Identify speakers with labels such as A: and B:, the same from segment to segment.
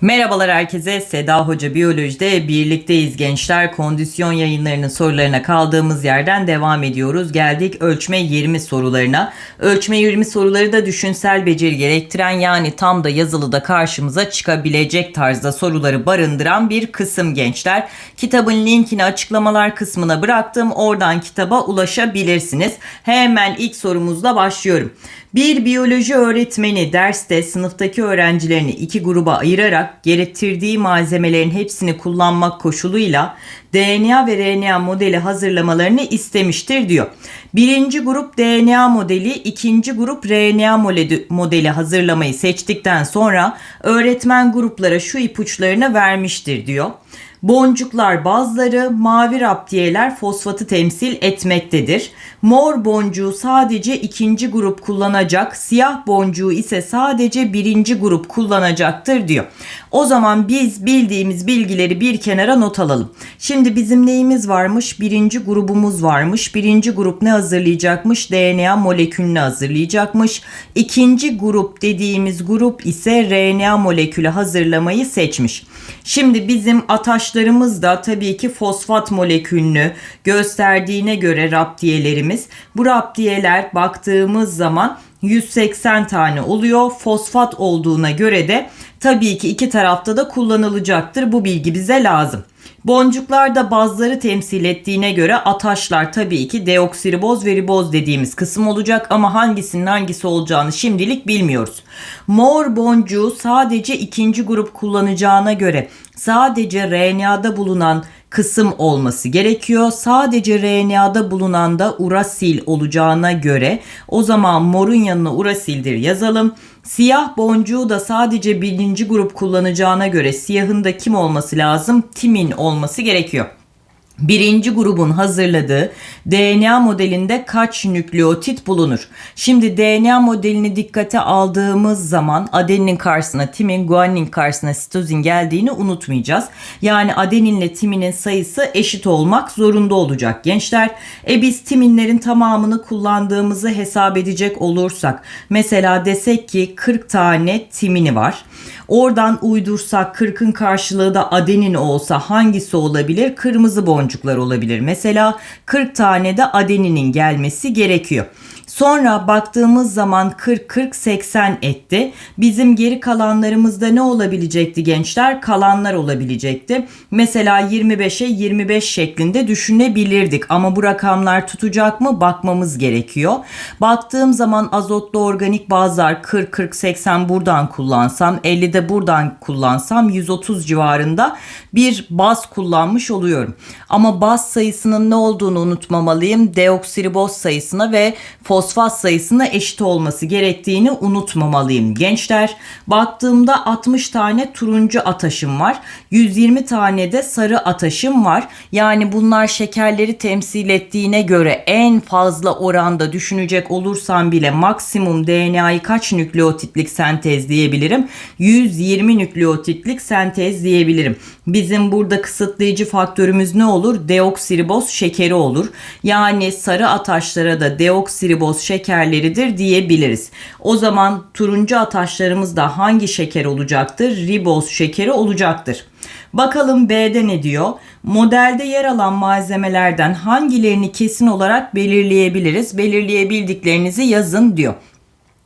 A: Merhabalar herkese. Seda Hoca Biyoloji'de birlikteyiz gençler. Kondisyon yayınlarının sorularına kaldığımız yerden devam ediyoruz. Geldik ölçme 20 sorularına. Ölçme 20 soruları da düşünsel beceri gerektiren yani tam da yazılıda karşımıza çıkabilecek tarzda soruları barındıran bir kısım gençler. Kitabın linkini açıklamalar kısmına bıraktım. Oradan kitaba ulaşabilirsiniz. Hemen ilk sorumuzla başlıyorum. Bir biyoloji öğretmeni derste sınıftaki öğrencilerini iki gruba ayırarak gerektirdiği malzemelerin hepsini kullanmak koşuluyla DNA ve RNA modeli hazırlamalarını istemiştir diyor. Birinci grup DNA modeli, ikinci grup RNA modeli, hazırlamayı seçtikten sonra öğretmen gruplara şu ipuçlarını vermiştir diyor. Boncuklar bazları, mavi raptiyeler fosfatı temsil etmektedir. Mor boncuğu sadece ikinci grup kullanacak, siyah boncuğu ise sadece birinci grup kullanacaktır diyor. O zaman biz bildiğimiz bilgileri bir kenara not alalım. Şimdi bizim neyimiz varmış? Birinci grubumuz varmış. Birinci grup ne hazırlayacakmış? DNA molekülünü hazırlayacakmış. İkinci grup dediğimiz grup ise RNA molekülü hazırlamayı seçmiş. Şimdi bizim ataşlarımız da tabii ki fosfat molekülünü gösterdiğine göre raptiyelerimiz. Bu raptiyeler baktığımız zaman 180 tane oluyor. Fosfat olduğuna göre de tabii ki iki tarafta da kullanılacaktır. Bu bilgi bize lazım. Boncuklar da bazları temsil ettiğine göre ataşlar tabii ki deoksiriboz ve riboz dediğimiz kısım olacak ama hangisinin hangisi olacağını şimdilik bilmiyoruz. Mor boncuğu sadece ikinci grup kullanacağına göre sadece RNA'da bulunan kısım olması gerekiyor. Sadece RNA'da bulunan da urasil olacağına göre o zaman morun yanına urasildir yazalım. Siyah boncuğu da sadece birinci grup kullanacağına göre siyahın da kim olması lazım? Timin olması gerekiyor. Birinci grubun hazırladığı DNA modelinde kaç nükleotit bulunur? Şimdi DNA modelini dikkate aldığımız zaman adeninin karşısına timin, guanin karşısına sitozin geldiğini unutmayacağız. Yani adeninle timinin sayısı eşit olmak zorunda olacak gençler. E biz timinlerin tamamını kullandığımızı hesap edecek olursak mesela desek ki 40 tane timini var. Oradan uydursak 40'ın karşılığı da adenin olsa hangisi olabilir? Kırmızı boncuklar olabilir. Mesela 40 tane de adeninin gelmesi gerekiyor. Sonra baktığımız zaman 40 40 80 etti. Bizim geri kalanlarımızda ne olabilecekti gençler? Kalanlar olabilecekti. Mesela 25'e 25 şeklinde düşünebilirdik ama bu rakamlar tutacak mı bakmamız gerekiyor. Baktığım zaman azotlu organik bazlar 40 40 80 buradan kullansam 50 de buradan kullansam 130 civarında bir baz kullanmış oluyorum. Ama baz sayısının ne olduğunu unutmamalıyım. Deoksiriboz sayısına ve fosfat sayısına eşit olması gerektiğini unutmamalıyım. Gençler baktığımda 60 tane turuncu ataşım var. 120 tane de sarı ataşım var. Yani bunlar şekerleri temsil ettiğine göre en fazla oranda düşünecek olursam bile maksimum DNA'yı kaç nükleotitlik sentez diyebilirim? 120 nükleotitlik sentez diyebilirim. Bizim burada kısıtlayıcı faktörümüz ne olur? Deoksiriboz şekeri olur. Yani sarı ataşlara da deoksiriboz şekerleridir diyebiliriz. O zaman turuncu ataşlarımız da hangi şeker olacaktır? Riboz şekeri olacaktır. Bakalım B'de ne diyor? Modelde yer alan malzemelerden hangilerini kesin olarak belirleyebiliriz? Belirleyebildiklerinizi yazın diyor.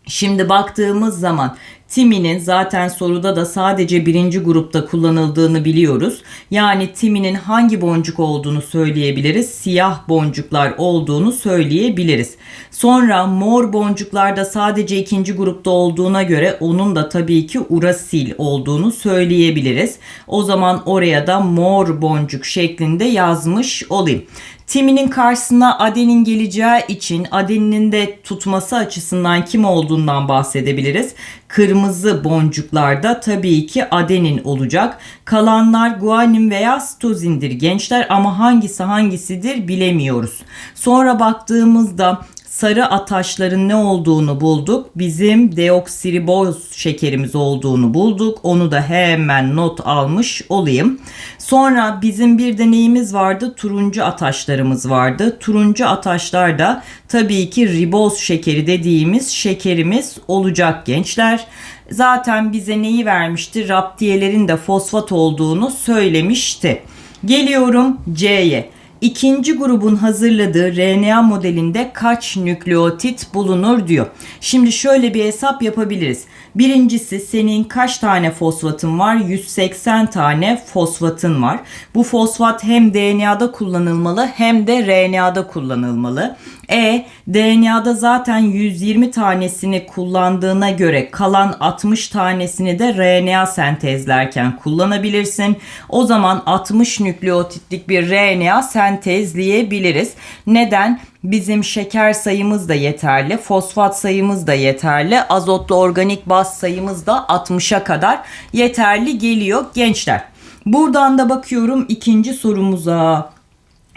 A: Şimdi baktığımız zaman Timinin zaten soruda da sadece birinci grupta kullanıldığını biliyoruz. Yani timinin hangi boncuk olduğunu söyleyebiliriz. Siyah boncuklar olduğunu söyleyebiliriz. Sonra mor boncuklarda sadece ikinci grupta olduğuna göre onun da tabii ki urasil olduğunu söyleyebiliriz. O zaman oraya da mor boncuk şeklinde yazmış olayım. Timinin karşısına adenin geleceği için adeninin de tutması açısından kim olduğundan bahsedebiliriz. Kırmızı boncuklarda tabii ki adenin olacak. Kalanlar guanin veya sitozindir gençler ama hangisi hangisidir bilemiyoruz. Sonra baktığımızda sarı ataşların ne olduğunu bulduk. Bizim deoksiriboz şekerimiz olduğunu bulduk. Onu da hemen not almış olayım. Sonra bizim bir deneyimiz vardı. Turuncu ataşlarımız vardı. Turuncu ataşlar da tabii ki riboz şekeri dediğimiz şekerimiz olacak gençler. Zaten bize neyi vermişti? Raptiyelerin de fosfat olduğunu söylemişti. Geliyorum C'ye. İkinci grubun hazırladığı RNA modelinde kaç nükleotit bulunur diyor. Şimdi şöyle bir hesap yapabiliriz. Birincisi senin kaç tane fosfatın var? 180 tane fosfatın var. Bu fosfat hem DNA'da kullanılmalı hem de RNA'da kullanılmalı. E DNA'da zaten 120 tanesini kullandığına göre kalan 60 tanesini de RNA sentezlerken kullanabilirsin. O zaman 60 nükleotitlik bir RNA sentezleyebiliriz. Neden? Bizim şeker sayımız da yeterli, fosfat sayımız da yeterli, azotlu organik baz sayımız da 60'a kadar yeterli geliyor gençler. Buradan da bakıyorum ikinci sorumuza.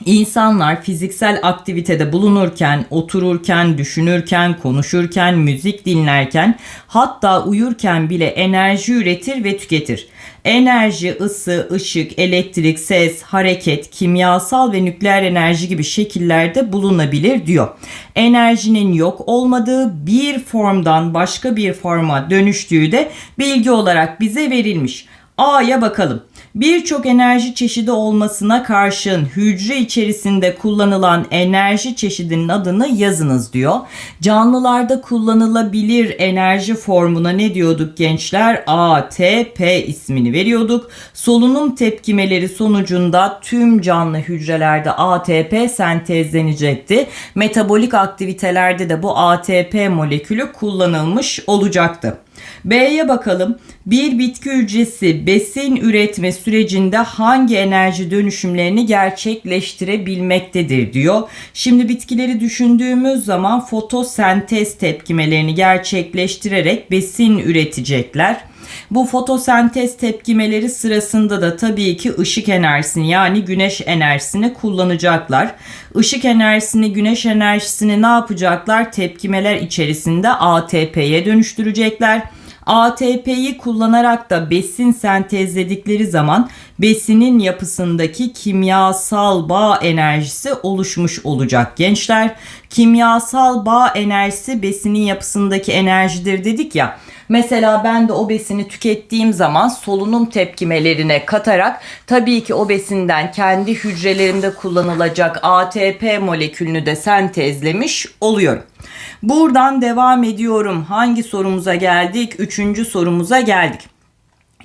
A: İnsanlar fiziksel aktivitede bulunurken, otururken, düşünürken, konuşurken, müzik dinlerken, hatta uyurken bile enerji üretir ve tüketir. Enerji, ısı, ışık, elektrik, ses, hareket, kimyasal ve nükleer enerji gibi şekillerde bulunabilir diyor. Enerjinin yok olmadığı bir formdan başka bir forma dönüştüğü de bilgi olarak bize verilmiş. A'ya bakalım. Birçok enerji çeşidi olmasına karşın hücre içerisinde kullanılan enerji çeşidinin adını yazınız diyor. Canlılarda kullanılabilir enerji formuna ne diyorduk gençler? ATP ismini veriyorduk. Solunum tepkimeleri sonucunda tüm canlı hücrelerde ATP sentezlenecekti. Metabolik aktivitelerde de bu ATP molekülü kullanılmış olacaktı. B'ye bakalım. Bir bitki hücresi besin üretme sürecinde hangi enerji dönüşümlerini gerçekleştirebilmektedir diyor. Şimdi bitkileri düşündüğümüz zaman fotosentez tepkimelerini gerçekleştirerek besin üretecekler. Bu fotosentez tepkimeleri sırasında da tabii ki ışık enerjisini yani güneş enerjisini kullanacaklar. Işık enerjisini, güneş enerjisini ne yapacaklar? Tepkimeler içerisinde ATP'ye dönüştürecekler. ATP'yi kullanarak da besin sentezledikleri zaman besinin yapısındaki kimyasal bağ enerjisi oluşmuş olacak gençler. Kimyasal bağ enerjisi besinin yapısındaki enerjidir dedik ya. Mesela ben de o besini tükettiğim zaman solunum tepkimelerine katarak tabii ki o besinden kendi hücrelerimde kullanılacak ATP molekülünü de sentezlemiş oluyorum. Buradan devam ediyorum. Hangi sorumuza geldik? Üçüncü sorumuza geldik.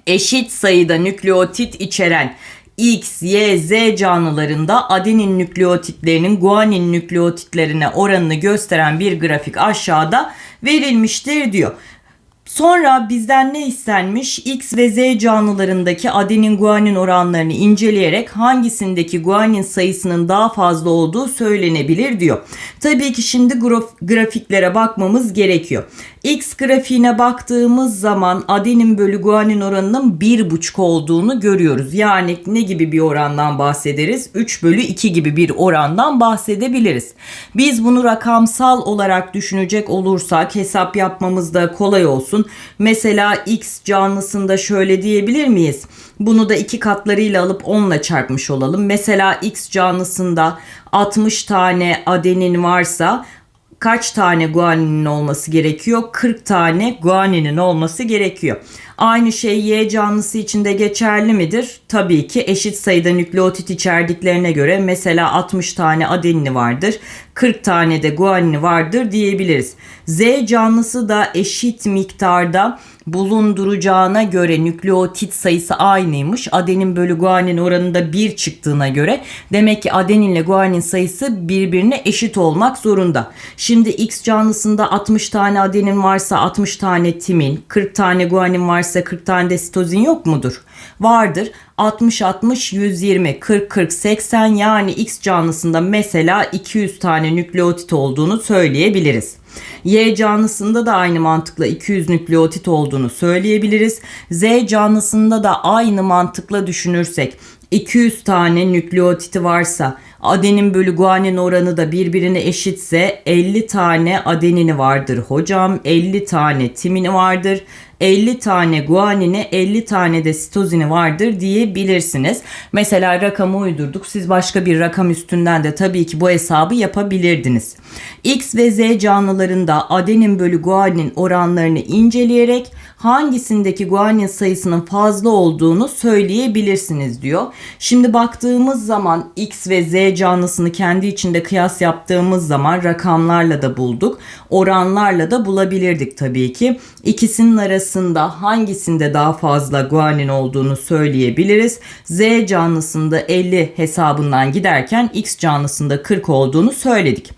A: Eşit sayıda nükleotit içeren X, Y, Z canlılarında adenin nükleotitlerinin guanin nükleotitlerine oranını gösteren bir grafik aşağıda verilmiştir diyor. Sonra bizden ne istenmiş? X ve Z canlılarındaki adenin guanin oranlarını inceleyerek hangisindeki guanin sayısının daha fazla olduğu söylenebilir diyor. Tabii ki şimdi graf- grafiklere bakmamız gerekiyor. X grafiğine baktığımız zaman adenin bölü guanin oranının 1,5 olduğunu görüyoruz. Yani ne gibi bir orandan bahsederiz? 3 bölü 2 gibi bir orandan bahsedebiliriz. Biz bunu rakamsal olarak düşünecek olursak hesap yapmamız da kolay olsun. Mesela X canlısında şöyle diyebilir miyiz? Bunu da iki katlarıyla alıp 10 ile çarpmış olalım. Mesela X canlısında 60 tane adenin varsa kaç tane guaninin olması gerekiyor? 40 tane guaninin olması gerekiyor. Aynı şey Y canlısı için de geçerli midir? Tabii ki eşit sayıda nükleotit içerdiklerine göre mesela 60 tane adenini vardır. 40 tane de guanini vardır diyebiliriz. Z canlısı da eşit miktarda bulunduracağına göre nükleotit sayısı aynıymış. Adenin bölü guanin oranında 1 çıktığına göre demek ki adeninle guanin sayısı birbirine eşit olmak zorunda. Şimdi X canlısında 60 tane adenin varsa 60 tane timin, 40 tane guanin varsa 40 tane de sitozin yok mudur? Vardır. 60 60 120 40 40 80 yani X canlısında mesela 200 tane nükleotit olduğunu söyleyebiliriz. Y canlısında da aynı mantıkla 200 nükleotit olduğunu söyleyebiliriz. Z canlısında da aynı mantıkla düşünürsek 200 tane nükleotiti varsa adenin bölü guanin oranı da birbirine eşitse 50 tane adenini vardır hocam 50 tane timini vardır 50 tane guanini 50 tane de sitozini vardır diyebilirsiniz. Mesela rakamı uydurduk. Siz başka bir rakam üstünden de tabii ki bu hesabı yapabilirdiniz. X ve Z canlılarında adenin bölü guanin oranlarını inceleyerek hangisindeki guanin sayısının fazla olduğunu söyleyebilirsiniz diyor. Şimdi baktığımız zaman X ve Z canlısını kendi içinde kıyas yaptığımız zaman rakamlarla da bulduk. Oranlarla da bulabilirdik tabii ki. İkisinin arasında hangisinde daha fazla guanin olduğunu söyleyebiliriz. Z canlısında 50 hesabından giderken X canlısında 40 olduğunu söyledik.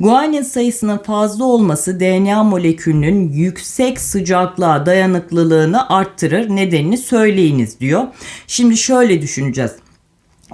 A: Guanin sayısının fazla olması DNA molekülünün yüksek sıcaklığa dayanıklılığını arttırır. Nedenini söyleyiniz diyor. Şimdi şöyle düşüneceğiz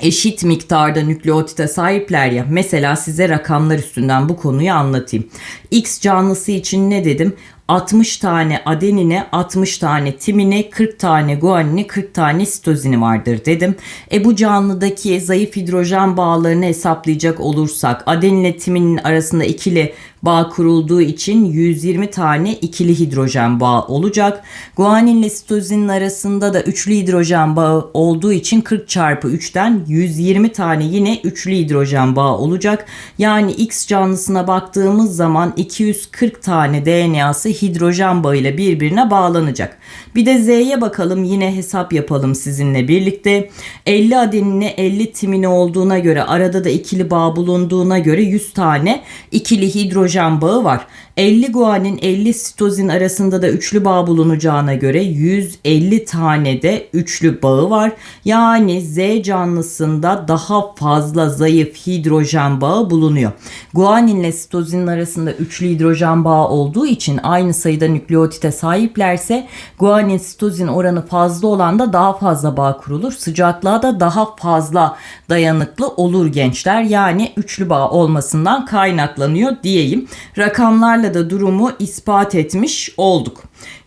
A: eşit miktarda nükleotite sahipler ya. Mesela size rakamlar üstünden bu konuyu anlatayım. X canlısı için ne dedim? 60 tane adenine, 60 tane timine, 40 tane guanine, 40 tane sitozini vardır dedim. E bu canlıdaki zayıf hidrojen bağlarını hesaplayacak olursak adenine timinin arasında ikili bağ kurulduğu için 120 tane ikili hidrojen bağı olacak. Guanin ile sitozinin arasında da üçlü hidrojen bağı olduğu için 40 çarpı 3'ten 120 tane yine üçlü hidrojen bağı olacak. Yani X canlısına baktığımız zaman 240 tane DNA'sı hidrojen bağıyla birbirine bağlanacak. Bir de Z'ye bakalım yine hesap yapalım sizinle birlikte. 50 adenine 50 timine olduğuna göre arada da ikili bağ bulunduğuna göre 100 tane ikili hidrojen bağı var. 50 guanin 50 sitozin arasında da üçlü bağ bulunacağına göre 150 tane de üçlü bağı var. Yani Z canlısında daha fazla zayıf hidrojen bağı bulunuyor. Guanin ile sitozin arasında üçlü hidrojen bağı olduğu için aynı sayıda nükleotite sahiplerse guanin sitozin oranı fazla olan da daha fazla bağ kurulur. Sıcaklığa da daha fazla dayanıklı olur gençler. Yani üçlü bağ olmasından kaynaklanıyor diyeyim. Rakamlarla da durumu ispat etmiş olduk.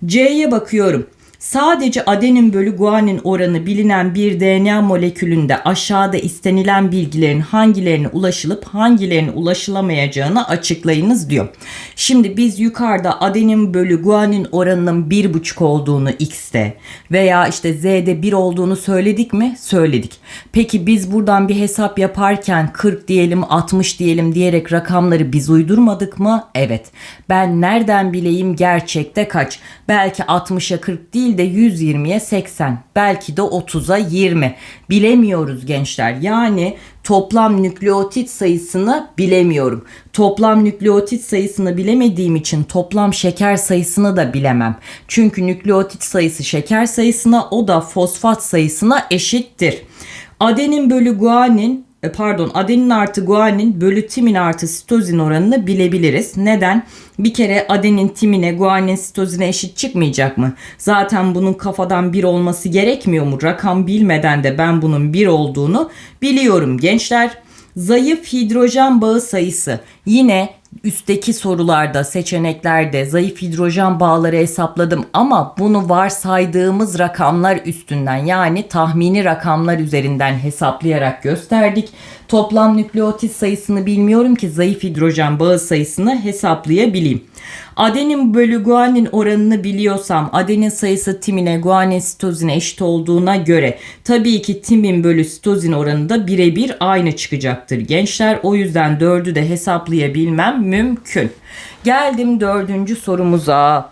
A: C'ye bakıyorum. Sadece adenin bölü guanin oranı bilinen bir DNA molekülünde aşağıda istenilen bilgilerin hangilerine ulaşılıp hangilerine ulaşılamayacağını açıklayınız diyor. Şimdi biz yukarıda adenin bölü guanin oranının 1,5 olduğunu X'te veya işte Z'de 1 olduğunu söyledik mi? Söyledik. Peki biz buradan bir hesap yaparken 40 diyelim 60 diyelim diyerek rakamları biz uydurmadık mı? Evet. Ben nereden bileyim gerçekte kaç? Belki 60'a 40 değil de 120'ye 80 belki de 30'a 20 bilemiyoruz gençler. Yani toplam nükleotit sayısını bilemiyorum. Toplam nükleotit sayısını bilemediğim için toplam şeker sayısını da bilemem. Çünkü nükleotit sayısı şeker sayısına o da fosfat sayısına eşittir. Adenin bölü guanin pardon adenin artı guanin bölü timin artı sitozin oranını bilebiliriz. Neden? Bir kere adenin timine guanin sitozine eşit çıkmayacak mı? Zaten bunun kafadan bir olması gerekmiyor mu? Rakam bilmeden de ben bunun bir olduğunu biliyorum gençler. Zayıf hidrojen bağı sayısı yine üstteki sorularda, seçeneklerde zayıf hidrojen bağları hesapladım ama bunu varsaydığımız rakamlar üstünden yani tahmini rakamlar üzerinden hesaplayarak gösterdik. Toplam nükleotit sayısını bilmiyorum ki zayıf hidrojen bağı sayısını hesaplayabileyim. Adenin bölü guanin oranını biliyorsam adenin sayısı timine guanin sitozine eşit olduğuna göre tabii ki timin bölü sitozin oranı da birebir aynı çıkacaktır gençler. O yüzden 4'ü de hesaplayabilmem mümkün. Geldim dördüncü sorumuza.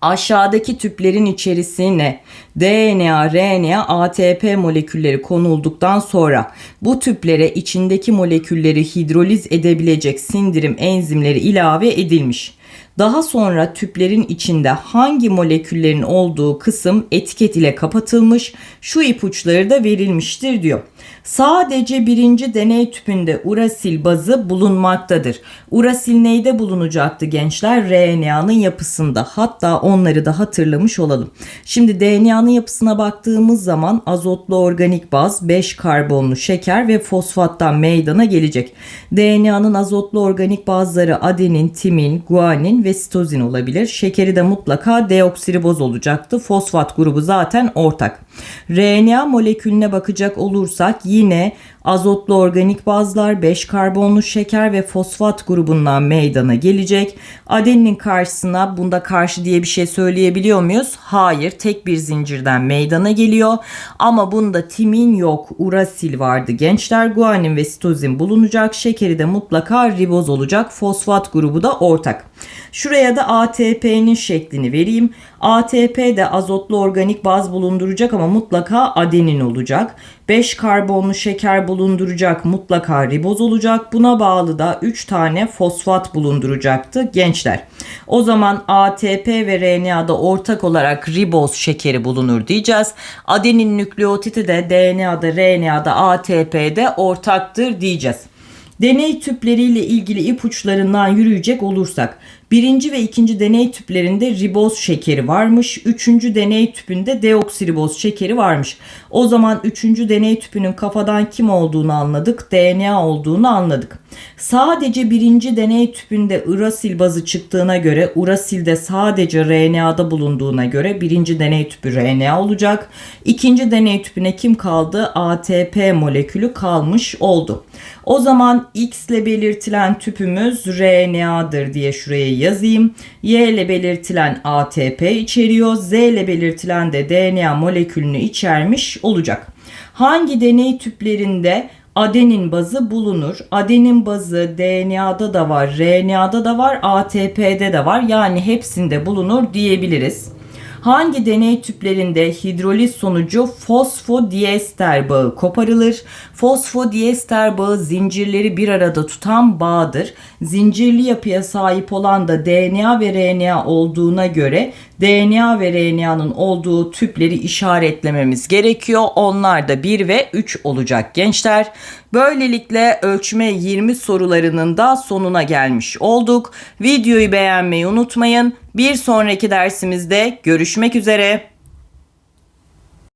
A: Aşağıdaki tüplerin içerisine DNA, RNA, ATP molekülleri konulduktan sonra bu tüplere içindeki molekülleri hidroliz edebilecek sindirim enzimleri ilave edilmiş. Daha sonra tüplerin içinde hangi moleküllerin olduğu kısım etiket ile kapatılmış, şu ipuçları da verilmiştir diyor. Sadece birinci deney tüpünde urasil bazı bulunmaktadır. Urasil neyde bulunacaktı gençler? RNA'nın yapısında. Hatta onları da hatırlamış olalım. Şimdi DNA'nın yapısına baktığımız zaman azotlu organik baz, 5 karbonlu şeker ve fosfattan meydana gelecek. DNA'nın azotlu organik bazları adenin, timin, guanin ve sitozin olabilir. Şekeri de mutlaka deoksiriboz olacaktı. Fosfat grubu zaten ortak. RNA molekülüne bakacak olursak yine azotlu organik bazlar, 5 karbonlu şeker ve fosfat grubundan meydana gelecek. Adeninin karşısına bunda karşı diye bir şey söyleyebiliyor muyuz? Hayır, tek bir zincirden meydana geliyor. Ama bunda timin yok, urasil vardı. Gençler guanin ve sitozin bulunacak. Şekeri de mutlaka riboz olacak. Fosfat grubu da ortak. Şuraya da ATP'nin şeklini vereyim. ATP de azotlu organik baz bulunduracak ama mutlaka adenin olacak. 5 karbonlu şeker bulunduracak mutlaka riboz olacak. Buna bağlı da 3 tane fosfat bulunduracaktı gençler. O zaman ATP ve RNA'da ortak olarak riboz şekeri bulunur diyeceğiz. Adenin nükleotidi de DNA'da, RNA'da, ATP'de ortaktır diyeceğiz. Deney tüpleriyle ilgili ipuçlarından yürüyecek olursak birinci ve ikinci deney tüplerinde riboz şekeri varmış. Üçüncü deney tüpünde deoksiriboz şekeri varmış. O zaman üçüncü deney tüpünün kafadan kim olduğunu anladık. DNA olduğunu anladık. Sadece birinci deney tüpünde urasil bazı çıktığına göre urasilde sadece RNA'da bulunduğuna göre birinci deney tüpü RNA olacak. İkinci deney tüpüne kim kaldı? ATP molekülü kalmış oldu. O zaman X ile belirtilen tüpümüz RNA'dır diye şuraya yazayım. Y ile belirtilen ATP içeriyor. Z ile belirtilen de DNA molekülünü içermiş olacak. Hangi deney tüplerinde adenin bazı bulunur? Adenin bazı DNA'da da var, RNA'da da var, ATP'de de var. Yani hepsinde bulunur diyebiliriz. Hangi deney tüplerinde hidroliz sonucu fosfodiester bağı koparılır? Fosfodiester bağı zincirleri bir arada tutan bağdır. Zincirli yapıya sahip olan da DNA ve RNA olduğuna göre DNA ve RNA'nın olduğu tüpleri işaretlememiz gerekiyor. Onlar da 1 ve 3 olacak gençler. Böylelikle ölçme 20 sorularının da sonuna gelmiş olduk. Videoyu beğenmeyi unutmayın. Bir sonraki dersimizde görüşmek üzere.